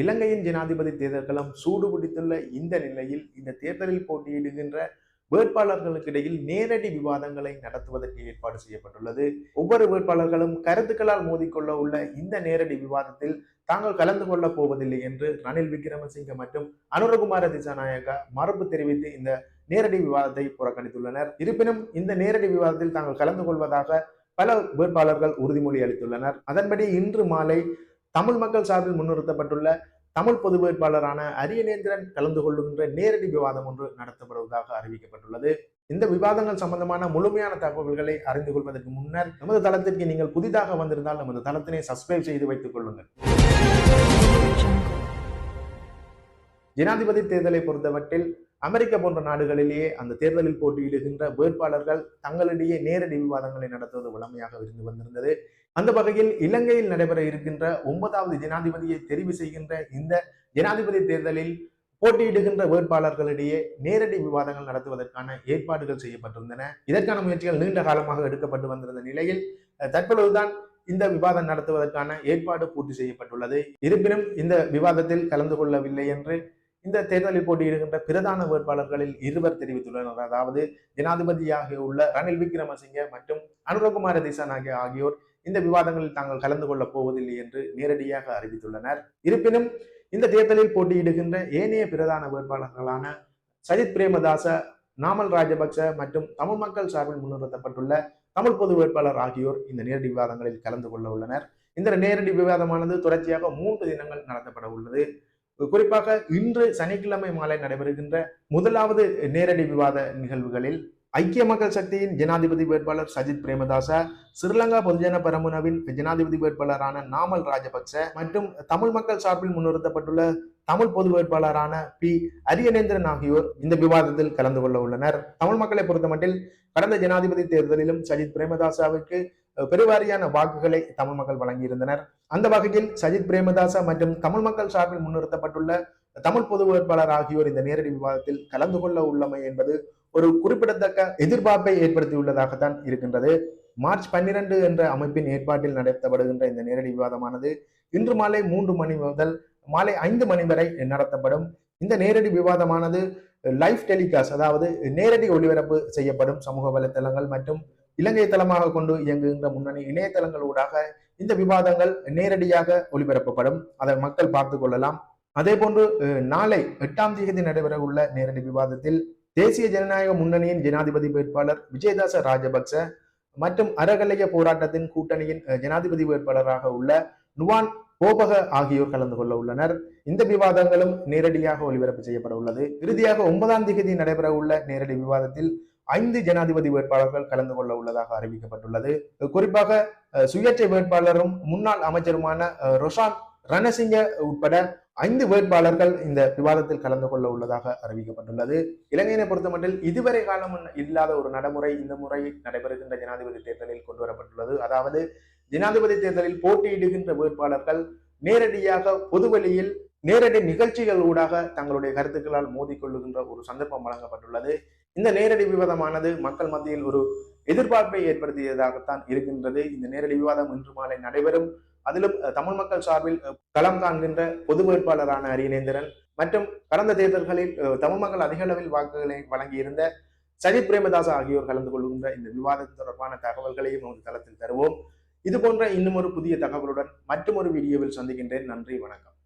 இலங்கையின் ஜனாதிபதி தேர்தல்களும் சூடு பிடித்துள்ள இந்த நிலையில் இந்த தேர்தலில் போட்டியிடுகின்ற வேட்பாளர்களுக்கு இடையில் நேரடி விவாதங்களை நடத்துவதற்கு ஏற்பாடு செய்யப்பட்டுள்ளது. ஒவ்வொரு வேட்பாளர்களும் கருத்துக்களால் மோதிக்கொள்ள உள்ள இந்த நேரடி விவாதத்தில் தாங்கள் கலந்து கொள்ளப் போவதில்லை என்று ரணில் விக்ரமசிங்க மற்றும் அனுரகுமார திசாநாயகா மறுப்பு தெரிவித்து இந்த நேரடி விவாதத்தை புறக்கணித்துள்ளனர். இருப்பினும் இந்த நேரடி விவாதத்தில் தாங்கள் கலந்து கொள்வதாக பல வேட்பாளர்கள் உறுதிமொழி அளித்துள்ளனர். அதன்படி இன்று மாலை தமிழ் மக்கள் சார்பில் முன்னிறுத்தப்பட்டுள்ள தமிழ் பொது வேட்பாளரான அரியநேந்திரன் கலந்து கொள்ளுகின்ற நேரடி விவாதம் ஒன்று நடத்தப்படுவதாக அறிவிக்கப்பட்டுள்ளது. இந்த விவாதங்கள் சம்பந்தமான முழுமையான தகவல்களை அறிந்து கொள்வதற்கு முன்னர் நமது தளத்திற்கு நீங்கள் புதிதாக வந்திருந்தால் நமது தளத்தினை சப்ஸ்கிரைப் செய்து வைத்துக் கொள்ளுங்கள். ஜனாதிபதி தேர்தலை பொறுத்தவற்றில் அமெரிக்கா போன்ற நாடுகளிலேயே அந்த தேர்தலில் போட்டியிடுகின்ற வேட்பாளர்கள் தங்களிடையே நேரடி விவாதங்களை நடத்துவது வழமையாக இருந்து வந்திருந்தது. அந்த வகையில் இலங்கையில் நடைபெற இருக்கின்ற ஒன்பதாவது ஜனாதிபதியை தெரிவு செய்கின்ற இந்த ஜனாதிபதி தேர்தலில் போட்டியிடுகின்ற வேட்பாளர்களிடையே நேரடி விவாதங்கள் நடத்துவதற்கான ஏற்பாடுகள் செய்யப்பட்டிருந்தன. இதற்கான முயற்சிகள் நீண்ட காலமாக எடுக்கப்பட்டு வந்திருந்த நிலையில் தற்பொழுதுதான் இந்த விவாதம் நடத்துவதற்கான ஏற்பாடு பூர்த்தி செய்யப்பட்டுள்ளது. இருப்பினும் இந்த விவாதத்தில் கலந்து கொள்ளவில்லை என்று இந்த தேர்தலில் போட்டியிடுகின்ற பிரதான வேட்பாளர்களில் இருவர் தெரிவித்துள்ளனர். அதாவது ஜனாதிபதியாக உள்ள ரணில் விக்ரமசிங்க மற்றும் அனுரகுமார திசாநாயக ஆகியோர் இந்த விவாதங்களில் தாங்கள் கலந்து கொள்ளப் போவதில்லை என்று நேரடியாக அறிவித்துள்ளனர். இருப்பினும் இந்த தேர்தலில் போட்டியிடுகின்ற ஏனைய பிரதான வேட்பாளர்களான சஜித் பிரேமதாச நாமல் ராஜபக்ச மற்றும் தமிழ் மக்கள் சார்பில் முன்னிறுத்தப்பட்டுள்ள தமிழ் பொது வேட்பாளர் ஆகியோர் இந்த நேரடி விவாதங்களில் கலந்து கொள்ள உள்ளனர். இந்த நேரடி விவாதமானது தொடர்ச்சியாக மூன்று தினங்கள் நடத்தப்பட உள்ளது. குறிப்பாக இன்று சனிக்கிழமை மாலை நடைபெறுகின்ற முதலாவது நேரடி விவாத நிகழ்வுகளில் ஐக்கிய மக்கள் சக்தியின் ஜனாதிபதி வேட்பாளர் சஜித் பிரேமதாச ஸ்ரீலங்கா பொதுஜன பெரமுனவின் ஜனாதிபதி வேட்பாளரான நாமல் ராஜபக்ச மற்றும் தமிழ் மக்கள் சார்பில் முன்னிறுத்தப்பட்டுள்ள தமிழ் பொது வேட்பாளரான பி அரியநேந்திரன் ஆகியோர் இந்த விவாதத்தில் கலந்து கொள்ள உள்ளனர். தமிழ் மக்களை பொறுத்தமட்டில் கடந்த ஜனாதிபதி தேர்தலிலும் சஜித் பிரேமதாசாவுக்கு பெருவாரியான வாக்குகளை தமிழ் மக்கள் வழங்கியிருந்தனர். அந்த வகையில் சஜித் பிரேமதாசா மற்றும் தமிழ் மக்கள் சார்பில் முன்னிறுத்தப்பட்டுள்ள தமிழ் பொது வேட்பாளர் ஆகியோர் இந்த நேரடி விவாதத்தில் கலந்து கொள்ள உள்ளமை என்பது ஒரு குறிப்பிடத்தக்க எதிர்பார்ப்பை ஏற்படுத்தியுள்ளதாகத்தான் இருக்கின்றது. மார்ச் பன்னிரண்டு என்ற அமைப்பின் ஏற்பாட்டில் நடத்தப்படுகின்ற இந்த நேரடி விவாதமானது இன்று மாலை மூன்று மணி முதல் மாலை ஐந்து மணி வரை நடத்தப்படும். இந்த நேரடி விவாதமானது லைவ் டெலிகாஸ்ட் அதாவது நேரடி ஒளிபரப்பு செய்யப்படும் சமூக வலைத்தளங்கள் மற்றும் இலங்கை தளமாக கொண்டு இயங்குகின்ற முன்னணி இணையதளங்கள் ஊடாக இந்த விவாதங்கள் நேரடியாக ஒளிபரப்பப்படும். அதை மக்கள் பார்த்து கொள்ளலாம். அதே போன்று நாளை எட்டாம் தேதி நடைபெற உள்ள நேரடி விவாதத்தில் தேசிய ஜனநாயக முன்னணியின் ஜனாதிபதி வேட்பாளர் விஜயதாச ராஜபக்ச மற்றும் அறகலைய போராட்டத்தின் கூட்டணியின் ஜனாதிபதி வேட்பாளராக உள்ள நுவான் கோபக ஆகியோர் கலந்து கொள்ள உள்ளனர். இந்த விவாதங்களும் நேரடியாக ஒளிபரப்பு செய்யப்பட உள்ளது. இறுதியாக ஒன்பதாம் தேதி நடைபெற உள்ள நேரடி விவாதத்தில் ஐந்து ஜனாதிபதி வேட்பாளர்கள் கலந்து கொள்ள உள்ளதாக அறிவிக்கப்பட்டுள்ளது. குறிப்பாக சுயேட்சை வேட்பாளரும் முன்னாள் அமைச்சருமான ரொஷான் ரணசிங்க உட்பட ஐந்து வேட்பாளர்கள் இந்த விவாதத்தில் கலந்து கொள்ள உள்ளதாக அறிவிக்கப்பட்டுள்ளது. இலங்கையினை பொறுத்தமட்டில் இதுவரை காலம் இல்லாத ஒரு நடைமுறை இந்த முறை நடைபெறுகின்ற ஜனாதிபதி தேர்தலில் கொண்டு வரப்பட்டுள்ளது அதாவது ஜனாதிபதி தேர்தலில் போட்டியிடுகின்ற வேட்பாளர்கள் நேரடியாக பொதுவெளியில் நேரடி நிகழ்ச்சிகள் ஊடாக தங்களுடைய கருத்துக்களால் மோதிக்கொள்ளுகின்ற ஒரு சந்தர்ப்பம் வழங்கப்பட்டுள்ளது. இந்த நேரடி விவாதமானது மக்கள் மத்தியில் ஒரு எதிர்பார்ப்பை ஏற்படுத்தியதாகத்தான் இருக்கின்றது. இந்த நேரடி விவாதம் இன்று மாலை நடைபெறும். அதிலும் தமிழ் மக்கள் சார்பில் களம் காண்கின்ற பொது வேட்பாளரான அரியநேந்திரன் மற்றும் கடந்த தேர்தல்களில் தமிழ் மக்கள் அதிக அளவில் வாக்குகளை வழங்கியிருந்த சஜித் பிரேமதாஸ் ஆகியோர் கலந்து கொள்கின்ற இந்த விவாதம் தொடர்பான தகவல்களையும் நமது தளத்தில் தருவோம். இது போன்ற இன்னும் ஒரு புதிய தகவலுடன் மற்றும் ஒரு வீடியோவில் சந்திக்கின்றேன். நன்றி வணக்கம்.